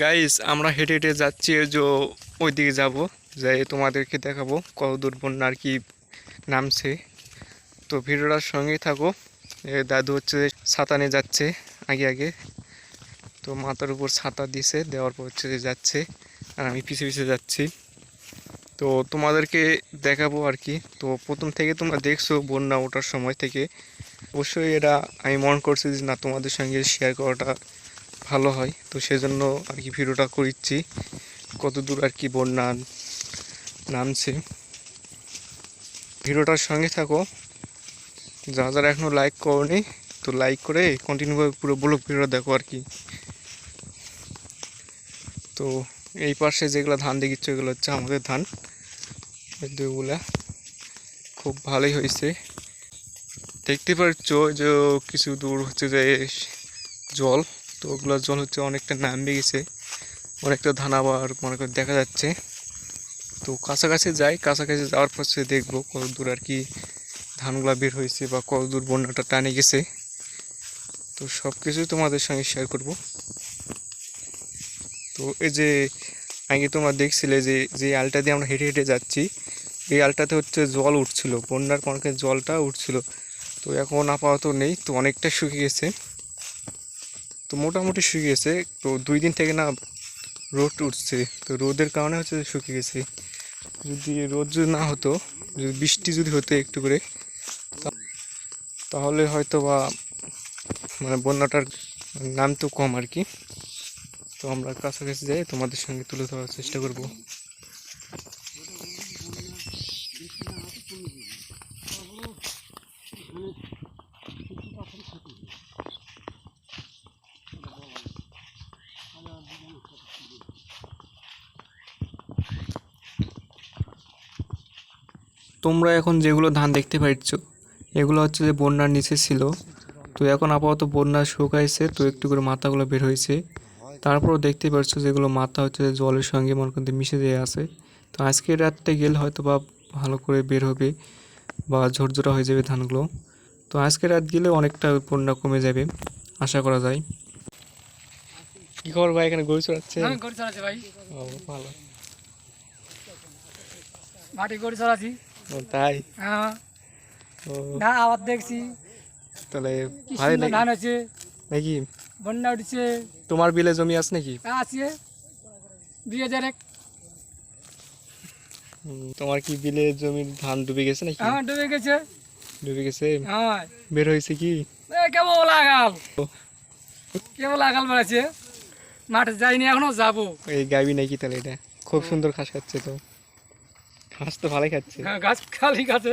Guys আমরা হেঁটে হেঁটে যাচ্ছি যে ওই দিকে যাব, যাই তোমাদেরকে দেখাবো কত দূর আর কি নামছে। তো ভিডিওটার সঙ্গেই থাকো। দাদু হচ্ছে নিয়ে যাচ্ছে আগে আগে। তো মাথার উপর ছাতা দিছে, দেওয়ার পর হচ্ছে যে যাচ্ছে, আর আমি পিছে পিছে যাচ্ছি। তো তোমাদেরকে দেখাবো আর কি। তো প্রথম থেকে তোমরা দেখছ বন্যা ওঠার সময় থেকে। অবশ্যই এটা আমি মন করছি যে না, তোমাদের সঙ্গে শেয়ার করাটা ভালো হয়। তো সেজন্য আর কি ভিডিওটা করিচ্ছি। কত দূর আর কি বন্যা নামছে। ভিডিওটার সঙ্গে থাকো। যারা যারা এখনও লাইক করনি, তো লাইক করে কন্টিনিউভাবে পুরো ব্লগ ভিডিও দেখো আর কি। তো এই পাশে যেগুলো ধান দেখিচ্ছ, এগুলো হচ্ছে আমাদের ধান। দুগুলা খুব ভালোই হয়েছে। দেখতে পাচ্ছ যে কিছু দূর হচ্ছে যে জল। তো ওগুলোর জল হচ্ছে অনেকটা নামবে গেছে, অনেকটা ধান আবার মনে করে দেখা যাচ্ছে। তো কাছাকাছি যাই, কাছাকাছি যাওয়ার পর সে দেখব কত দূর আর কি ধানগুলা বের হয়েছে বা কত দূর বন্যাটা টানে গেছে। তো সব কিছুই তোমাদের সঙ্গে শেয়ার করব। তো এই যে আগে তোমরা দেখছিলে যে যে আলটা দিয়ে আমরা হেঁটে হেঁটে যাচ্ছি, এই আলটাতে হচ্ছে জল উঠছিল, বন্যার কনকে জলটা উঠছিল। তো এখন আপাতত নেই, তো অনেকটা শুকিয়ে গেছে। তো মোটামুটি শুকিয়ে গেছে। তো দুই দিন থেকে না রোদ উঠছে। তো রোদের কারণে হচ্ছে শুকিয়ে গেছে। যদি রোদ যদি না হতো, যদি বৃষ্টি যদি হতো একটু করে তাহলে হয়তো বা মানে বন্যাটার নাম তো কম আর কি। তো আমরা কাছাকাছি যাই তোমাদের সঙ্গে তুলে ধরার চেষ্টা করব। তোমরা এখন যেগুলো ধান দেখতে পাচ্ছ এগুলো হচ্ছে যে বন্যার নিচে ছিল। তো এখন আপাতত বন্যা শুকাইছে তো একটু করে মাথাগুলো বের হয়েছে তারপরও দেখতে পাচ্ছ যেগুলো মাথা হচ্ছে যে জলের সঙ্গে মনে করতে মিশে যেয়ে আছে। তো আজকে রাতটা গেলে হয়তো বা ভালো করে বের হবে বা ঝরঝরা হয়ে যাবে ধানগুলো। তো আজকে রাত গেলে অনেকটা বন্যা কমে যাবে আশা করা যায়। কি খবর ভাই এখানে গরু চড়াচ্ছে? গরু চালাচ্ছি ভাই। ভালো। মাটি গরু চালাচ্ছি ও, তাই? হ্যাঁ। না আবার দেখছি। তাহলে নাকি ধান আছে নাকি? বন্যা উঠছে। তোমার বিলে জমি আছে নাকি? আছে। হাজার এক। তোমার কি বিলে জমির ধান ডুবে গেছে নাকি? হ্যাঁ ডুবে গেছে। ডুবে গেছে? হ্যাঁ। বের হয়েছে কি? কেবল লাগাল। কেবল লাগাল বেড়াচ্ছে। মাঠে যাইনি এখনও যাব। এই গাবি নাকি তাহলে এটা? খুব সুন্দর খাস খাচ্ছে তো। ঘাস তো ভালোই খাচ্ছে। হ্যাঁ গাছ খালি গাছে।